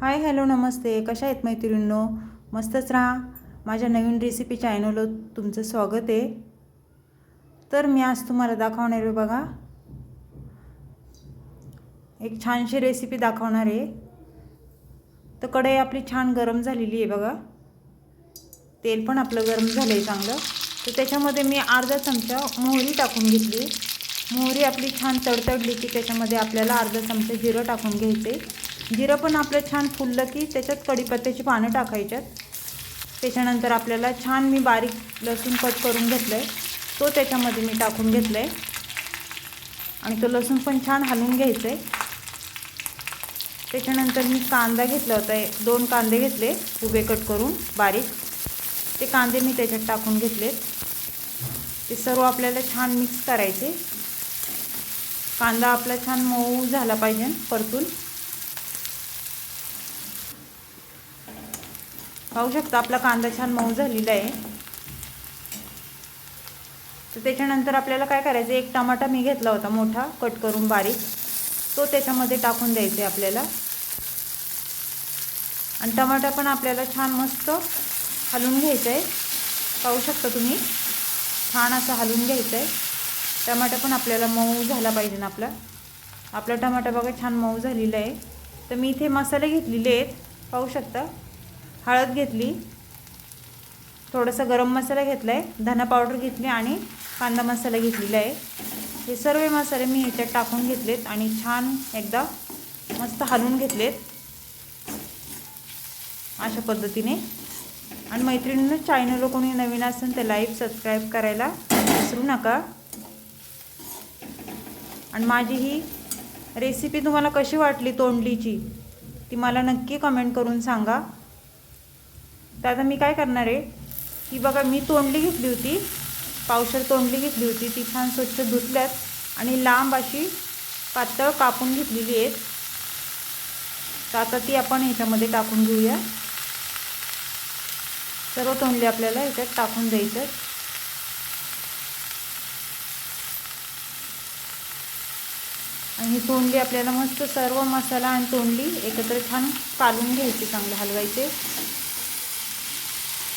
Hi hello नमस्ते. कशा आहेत मैत्रिणींनो? मस्तच राहा. माझ्या नवीन रेसिपी चॅनलवर तुमचं स्वागत आहे. तर मी आज तुम्हाला दाखवणार आहे बघा. एक छानशी रेसिपी दाखवणार आहे. तर कढई आपली छान गरम झालेली आहे बघा. तेल पण आपलं गरम झालं आहे चांगलं. तर त्याच्यामध्ये मी अर्धा चमचा मोहरी टाकून घेतली. मोहरी आपली छान तडतडली की त्याच्यामध्ये आपल्याला अर्धा चमचा जिरं टाकून घ्यायचे जिरं पण आपलं छान फुललं की त्याच्यात कढीपत्त्याची पानं टाकायच्यात. त्याच्यानंतर आपल्याला छान मी बारीक लसूण कट करून घेतलं आहे तो त्याच्यामध्ये मी टाकून घेतलं आहे आणि तो लसूण पण छान हलवून घ्यायचं आहे त्याच्यानंतर मी कांदा घेतला होता दोन कांदे घेतले उभे कट करून बारीक. ते कांदे मी त्याच्यात टाकून घेतले ते सर्व आपल्याला छान मिक्स करायचे. कांदा आपला छान मऊ झाला पाहिजे परतून. पाहू शकता आपला कांदा छान मऊ झालेला आहे. तर त्याच्यानंतर आपल्याला काय करायचं एक टमाटा मी घेतला होता मोठा कट करून बारीक. तो त्याच्यामध्ये टाकून द्यायचा आहे आपल्याला. आणि टमाटा पण आपल्याला छान मस्त हलवून घ्यायचं आहे. पाहू शकता तुम्ही छान असं हलवून घ्यायचं आहे. टमाटा पण आपल्याला मऊ झाला पाहिजे ना आपला. आपला टमाटा बघा छान मऊ झालेला आहे. तर मी इथे मसाले घेतलेले आहेत. पाहू शकता. हळद घेतली. थोडंसं गरम मसाला घेतला आहे धना पावडर घेतली आणि कांदा मसाला घेतलेला आहे. हे सर्व मसाले मी ह्याच्यात टाकून घेतलेत आणि छान एकदा मस्त हलवून घेतलेत. अशा पद्धतीने. आणि मैत्रिणींना चायनल कोणी नवीन असेल तर लाईव्ह सबस्क्राईब करायला विसरू नका. आणि माझी ही रेसिपी तुम्हाला कशी वाटली तोंडलीची ती मला नक्की कमेंट करून सांगा. तर आता मी काय करणार आहे? की बघा मी तोंडली घेतली होती. पावशर तोंडली घेतली होती. ती छान स्वच्छ धुतल्यात आणि लांब अशी पातळ कापून घेतलेली आहेत. तर आता ती आपण ह्याच्यामध्ये टाकून घेऊया. सर्व तोंडली आपल्याला ह्याच्यात टाकून द्यायचं आणि ही तोंडली आपल्याला मस्त सर्व मसाला आणि तोंडली एकत्र छान कालून घ्यायची चांगले हलवायचे.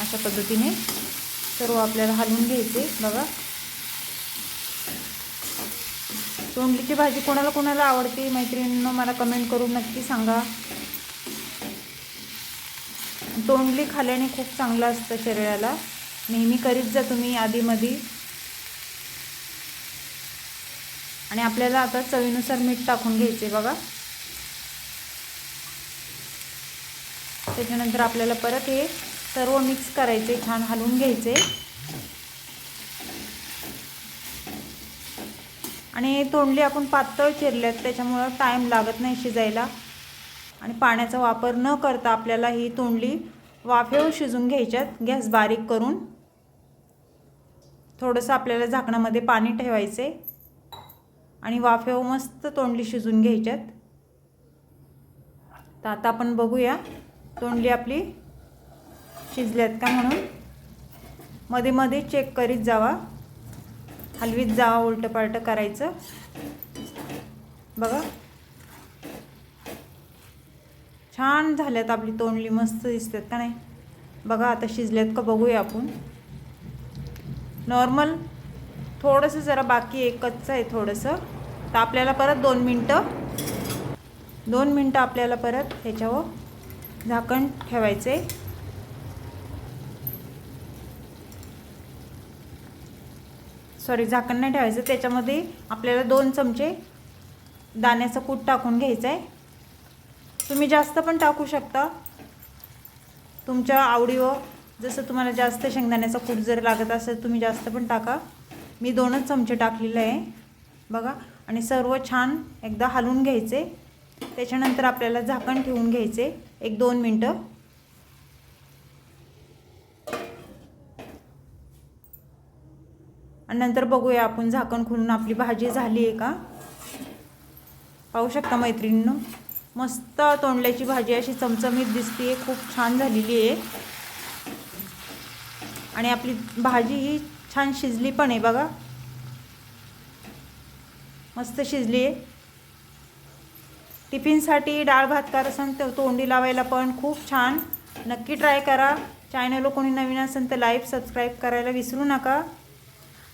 अशा पद्धतीने सर्व आपल्याला हलवून घ्यायचे. बघा. तोंडलीची भाजी कोणाला कोणाला आवडते मैत्रिणींना मला कमेंट करून नक्की सांगा. तोंडली खाल्याने खूप चांगलं असतं शरीराला. नेहमी करीत जा तुम्ही आधीमध्ये आणि आपल्याला आता चवीनुसार मीठ टाकून घ्यायचे बघा. त्याच्यानंतर आपल्याला परत हे सर्व मिक्स करायचे छान हलवून घ्यायचे. आणि तोंडली आपण पातळ चिरल्यात त्याच्यामुळं टाईम लागत नाही शिजायला. आणि पाण्याचा वापर न करता आपल्याला ही तोंडली वाफेवर शिजून घ्यायच्यात गॅस बारीक करून. थोडंसं आपल्याला झाकणामध्ये पाणी ठेवायचे. आणि वाफेवर मस्त तोंडली शिजून घ्यायच्यात. तर आता आपण बघूया तोंडली आपली शिजल्यात का म्हणून? मध्ये मध्ये चेक करीत जावा. हलवीत जावा उलटं पालटं करायचं. बघा. छान झाल्यात आपली तोंडली. मस्त दिसतात का नाही? बघा आता शिजल्यात का बघूया आपण. नॉर्मल. थोडंसं जरा बाकी आहे कच्चं आहे थोडंसं. तर आपल्याला परत दोन मिनटं. दोन मिनटं आपल्याला परत ह्याच्यावर झाकण ठेवायचं आहे सॉरी झाकण नाही ठेवायचं. त्याच्यामध्ये आपल्याला दोन चमचे दाण्याचं कूट टाकून घ्यायचं आहे तुम्ही जास्त पण टाकू शकता. तुमच्या आवडीवर जसं तुम्हाला जास्त शेंगदाण्याचा कूट जर लागत असेल तुम्ही जास्त पण टाका. मी दोनच चमचे टाकलेले आहे. बघा आणि सर्व छान एकदा हलवून घ्यायचे. त्याच्यानंतर आपल्याला झाकण ठेवून घ्यायचे. एक दोन मिनटं. आणि नंतर बघूया आपण झाकण खोलून आपली भाजी झाली आहे का? पाहू शकता मैत्रिणीनं मस्त तोंडल्याची भाजी अशी चमचमीत दिसते खूप छान झालेली आहे. आणि आपली भाजी ही छान शिजली पण आहे बघा. मस्त शिजली आहे. टिफिनसाठी डाळ भात असेल तर तोंडी लावायला पण खूप छान. नक्की ट्राय करा. चॅनल कोणी नवीन असेल तर लाईव्ह सबस्क्राईब करायला विसरू नका.